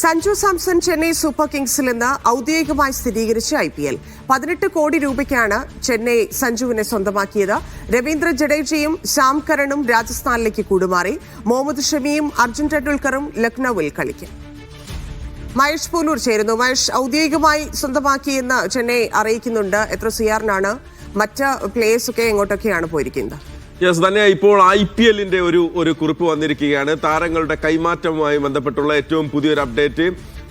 Sanju Samson Chennai super കിങ്സിൽ നിന്ന് ഔദ്യോഗികമായി സ്ഥിരീകരിച്ച ഐ പി എൽ. പതിനെട്ട് കോടി രൂപയ്ക്കാണ് ചെന്നൈ സഞ്ജുവിനെ സ്വന്തമാക്കിയത്. രവീന്ദ്ര ജഡേജയും ശ്യാം കരണും രാജസ്ഥാനിലേക്ക് കൂടുമാറി. മുഹമ്മദ് ഷമിയും അർജുൻ ടെണ്ടുൽക്കറും ലക്നൌവിൽ കളിക്കും. മഹേഷ് പോലൂർ ചേരുന്നു. മഹേഷ് ഔദ്യോഗികമായി സ്വന്തമാക്കിയെന്ന് ചെന്നൈ അറിയിക്കുന്നുണ്ട്. എത്ര സിയാറിനാണ് മറ്റ് പ്ലേയേഴ്സൊക്കെ എങ്ങോട്ടൊക്കെയാണ് പോയിരിക്കുന്നത്? യെസ് തന്നെ ഇപ്പോൾ ഐ പി എല്ലിന്റെ ഒരു ഒരു കുറിപ്പ് വന്നിരിക്കുകയാണ്. താരങ്ങളുടെ കൈമാറ്റവുമായി ബന്ധപ്പെട്ടുള്ള ഏറ്റവും പുതിയൊരു അപ്ഡേറ്റ്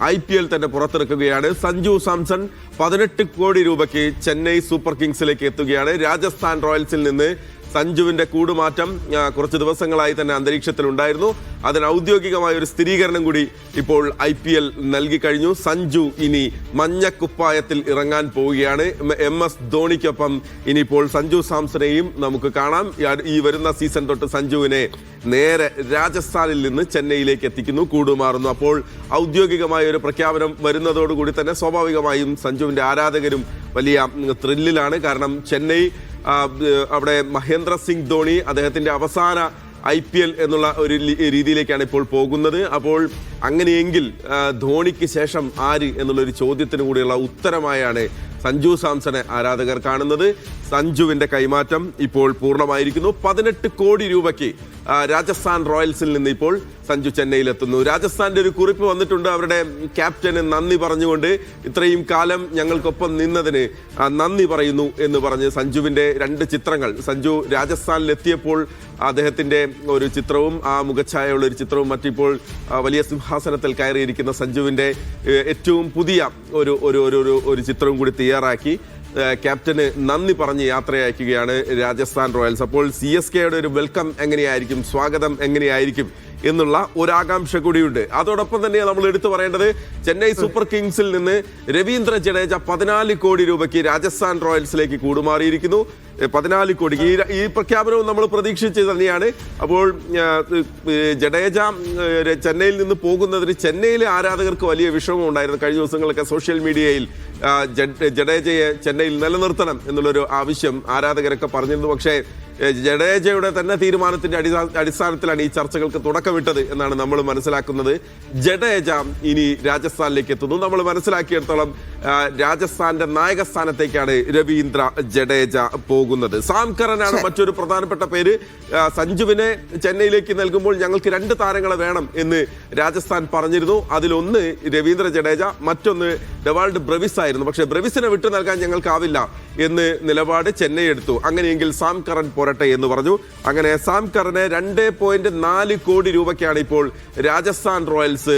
ഐ പി എൽ തന്നെ പുറത്തിറക്കുകയാണ്. സഞ്ജു സാംസൺ പതിനെട്ട് കോടി രൂപയ്ക്ക് ചെന്നൈ സൂപ്പർ കിങ്സിലേക്ക് എത്തുകയാണ്. രാജസ്ഥാൻ റോയൽസിൽ നിന്ന് സഞ്ജുവിന്റെ കൂടുമാറ്റം കുറച്ച് ദിവസങ്ങളായി തന്നെ അന്തരീക്ഷത്തിലുണ്ടായിരുന്നു. അതിന് ഔദ്യോഗികമായ ഒരു സ്ഥിരീകരണം കൂടി ഇപ്പോൾ ഐ പി എൽ നൽകി കഴിഞ്ഞു. സഞ്ജു ഇനി മഞ്ഞക്കുപ്പായത്തിൽ ഇറങ്ങാൻ പോവുകയാണ്. എം- എസ് ധോണിക്കൊപ്പം ഇനിയിപ്പോൾ സഞ്ജു സാംസണെയും നമുക്ക് കാണാം. ഈ വരുന്ന സീസൺ തൊട്ട് സഞ്ജുവിനെ നേരെ രാജസ്ഥാനിൽ നിന്ന് ചെന്നൈയിലേക്ക് എത്തിക്കുന്നു കൂടുമാറുന്നു. അപ്പോൾ ഔദ്യോഗികമായ ഒരു പ്രഖ്യാപനം വരുന്നതോടുകൂടി തന്നെ സ്വാഭാവികമായും സഞ്ജുവിന്റെ ആരാധകരും വലിയ ത്രില്ലിലാണ്. കാരണം ചെന്നൈ അവിടെ മഹേന്ദ്ര സിംഗ് ധോണി അദ്ദേഹത്തിന്റെ അവസാന ഐ പി എൽ എന്നുള്ള ഒരു രീതിയിലേക്കാണ് ഇപ്പോൾ പോകുന്നത്. അപ്പോൾ അങ്ങനെയെങ്കിൽ ധോണിക്ക് ശേഷം ആര് എന്നുള്ളൊരു ചോദ്യത്തിന് കൂടിയുള്ള ഉത്തരമായാണ് സഞ്ജു സാംസനെ ആരാധകർ കാണുന്നത്. സഞ്ജുവിന്റെ കൈമാറ്റം ഇപ്പോൾ പൂർണമായിരിക്കുന്നു. പതിനെട്ട് കോടി രൂപയ്ക്ക് രാജസ്ഥാൻ റോയൽസിൽ നിന്ന് ഇപ്പോൾ സഞ്ജു ചെന്നൈയിലെത്തുന്നു. രാജസ്ഥാന്റെ ഒരു കുറിപ്പ് വന്നിട്ടുണ്ട്. അവരുടെ ക്യാപ്റ്റന് നന്ദി പറഞ്ഞുകൊണ്ട് ഇത്രയും കാലം ഞങ്ങൾക്കൊപ്പം നിന്നതിന് നന്ദി പറയുന്നു എന്ന് പറഞ്ഞ് സഞ്ജുവിന്റെ രണ്ട് ചിത്രങ്ങൾ. സഞ്ജു രാജസ്ഥാനിലെത്തിയപ്പോൾ അദ്ദേഹത്തിന്റെ ഒരു ചിത്രവും ആ മുഖഛായയുള്ള ഒരു ചിത്രവും മറ്റിപ്പോൾ വലിയ സിംഹാസനത്തിൽ കയറിയിരിക്കുന്ന സഞ്ജുവിന്റെ ഏറ്റവും പുതിയ ഒരു ഒരു ഒരു ഒരു ചിത്രവും കൂടി തയ്യാറാക്കി. ക്യാപ്റ്റന് നന്ദി പറഞ്ഞ് യാത്രയയക്കുകയാണ് രാജസ്ഥാൻ റോയൽസ്. അപ്പോൾ സി എസ് കെയുടെ ഒരു വെൽക്കം എങ്ങനെയായിരിക്കും? സ്വാഗതം എങ്ങനെയായിരിക്കും? എന്നുള്ള ഒരു ആകാംക്ഷ കൂടിയുണ്ട്. അതോടൊപ്പം തന്നെ നമ്മൾ എടുത്തു പറയേണ്ടത് ചെന്നൈ സൂപ്പർ കിങ്സിൽ നിന്ന് രവീന്ദ്ര ജഡേജ പതിനാല് കോടി രൂപയ്ക്ക് രാജസ്ഥാൻ റോയൽസിലേക്ക് കൂടുമാറിയിരിക്കുന്നു. പതിനാല് കോടി. ഈ ഈ പ്രഖ്യാപനവും നമ്മൾ പ്രതീക്ഷിച്ച് തന്നെയാണ്. അപ്പോൾ ജഡേജ ചെന്നൈയിൽ നിന്ന് പോകുന്നതിന് ചെന്നൈയിലെ ആരാധകർക്ക് വലിയ വിഷമം ഉണ്ടായിരുന്നു കഴിഞ്ഞ ദിവസങ്ങളൊക്കെ സോഷ്യൽ മീഡിയയിൽ ജഡേജയെ ജഡ്- ചെന്നൈയിൽ നിലനിർത്തണം എന്നുള്ളൊരു ആവശ്യം ആരാധകരൊക്കെ പറഞ്ഞിരുന്നു. പക്ഷേ ജഡേജയുടെ തന്നെ തീരുമാനത്തിന്റെ അടിസ്ഥാന അടിസ്ഥാനത്തിലാണ് ഈ ചർച്ചകൾക്ക് തുടക്കമിട്ടത് എന്നാണ് നമ്മൾ മനസ്സിലാക്കുന്നത്. ജഡേജ ഇനി രാജസ്ഥാനിലേക്ക് എത്തുന്നു. നമ്മൾ മനസ്സിലാക്കിയിടത്തോളം രാജസ്ഥാന്റെ നായക സ്ഥാനത്തേക്കാണ് രവീന്ദ്ര ജഡേജ പോകുന്നത്. സാംകറനാണ് മറ്റൊരു പ്രധാനപ്പെട്ട പേര്. സഞ്ജുവിനെ ചെന്നൈയിലേക്ക് നൽകുമ്പോൾ ഞങ്ങൾക്ക് രണ്ട് താരങ്ങളെ വേണം എന്ന് രാജസ്ഥാൻ പറഞ്ഞിരുന്നു. അതിലൊന്ന് രവീന്ദ്ര ജഡേജ മറ്റൊന്ന് ഡെവാൾഡ് ബ്രവിസ് ആയിരുന്നു. പക്ഷേ ബ്രവിസിനെ വിട്ടു നൽകാൻ ഞങ്ങൾക്കാവില്ല എന്ന് നിലപാട് ചെന്നൈ എടുത്തു. അങ്ങനെയെങ്കിൽ സാം കറൻ പോരട്ടെ എന്ന് പറഞ്ഞു. അങ്ങനെ സാം കറനെ രണ്ട് പോയിന്റ് നാല് കോടി രൂപയ്ക്കാണ് ഇപ്പോൾ രാജസ്ഥാൻ റോയൽസ്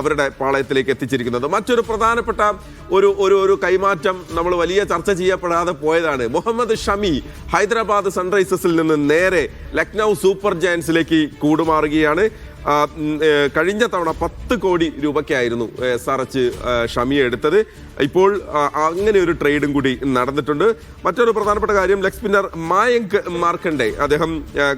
അവരുടെ പാളയത്തിലേക്ക് എത്തിച്ചിരിക്കുന്നത്. മറ്റൊരു പ്രധാനപ്പെട്ട ഒരു ഒരു ഒരു കൈമാറ്റം നമ്മൾ വലിയ ചർച്ച ചെയ്യപ്പെടാതെ പോയതാണ്. മുഹമ്മദ് ഷമി ഹൈദരാബാദ് സൺറൈസേഴ്സിൽ നിന്ന് നേരെ ലക്നൗ സൂപ്പർ ജയൻസിലേക്ക് കൂടുമാറുകയാണ്. കഴിഞ്ഞ തവണ പത്ത് കോടി രൂപയ്ക്കായിരുന്നു എസ് ആർ എച്ച് ഷമിയെ എടുത്തത്. ഇപ്പോൾ അങ്ങനെ ഒരു ട്രേഡും കൂടി നടന്നിട്ടുണ്ട്. മറ്റൊരു പ്രധാനപ്പെട്ട കാര്യം ലെഗ് സ്പിന്നർ മായങ്ക് മാർക്കണ്ടെ അദ്ദേഹം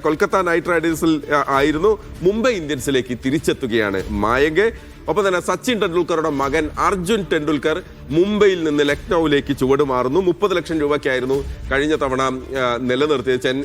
കൊൽക്കത്ത നൈറ്റ് റൈഡേഴ്സിൽ ആയിരുന്നു. മുംബൈ ഇന്ത്യൻസിലേക്ക് തിരിച്ചെത്തുകയാണ് മായങ്ക്. ഒപ്പം തന്നെ സച്ചിൻ ടെണ്ടുൽക്കറുടെ മകൻ അർജുൻ ടെണ്ടുൽക്കർ മുംബൈയിൽ നിന്ന് ലക്നൌവിലേക്ക് ചുവടുമാറുന്നു മുപ്പത് ലക്ഷം രൂപയ്ക്കായിരുന്നു കഴിഞ്ഞ തവണ നിലനിർത്തിയത് ചെൻ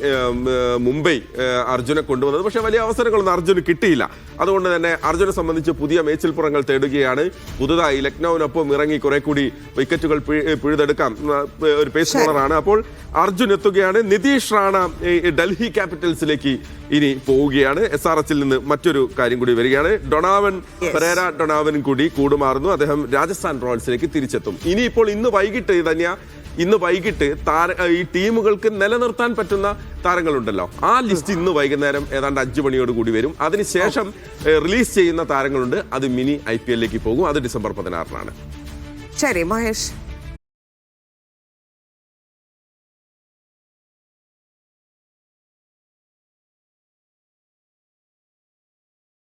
മുംബൈ അർജുനെ കൊണ്ടുവന്നത്. പക്ഷേ വലിയ അവസരങ്ങളൊന്നും അർജുന് കിട്ടിയില്ല. അതുകൊണ്ട് തന്നെ അർജുനെ സംബന്ധിച്ച് പുതിയ മേച്ചിൽപ്പുറങ്ങൾ തേടുകയാണ്. പുതുതായി ലക്നൌവിനൊപ്പം ഇറങ്ങി കുറെ കൂടി വിക്കറ്റുകൾ പിഴ- പിഴുതെടുക്കാം. ഒരു പേസ് ബോളറാണ് അപ്പോൾ അർജുൻ എത്തുകയാണ്. നിതീഷ് റാണ ഡൽഹി ക്യാപിറ്റൽസിലേക്ക് ഇനി പോവുകയാണ്. എസ് ആർ എച്ചിൽ നിന്ന് മറ്റൊരു കാര്യം കൂടി വരികയാണ്. ഡൊണാവൻ പെരേര ഡൊണാവനും കൂടി കൂടുമാറുന്നു. അദ്ദേഹം രാജസ്ഥാൻ റോയൽസിലേക്ക് തിരിച്ചെത്തും. ഇനിയിപ്പോൾ ഇന്ന് വൈകിട്ട് തന്നെയാ ഇന്ന് വൈകിട്ട് താര ഈ ടീമുകൾക്ക് നിലനിർത്താൻ പറ്റുന്ന താരങ്ങളുണ്ടല്ലോ. ആ ലിസ്റ്റ് ഇന്ന് വൈകുന്നേരം ഏതാണ്ട് അഞ്ചു മണിയോട് കൂടി വരും. അതിനുശേഷം റിലീസ് ചെയ്യുന്ന താരങ്ങളുണ്ട്. അത് മിനി ഐ പോകും. അത് ഡിസംബർ പതിനാറിനാണ്. ശരി മഹേഷ്.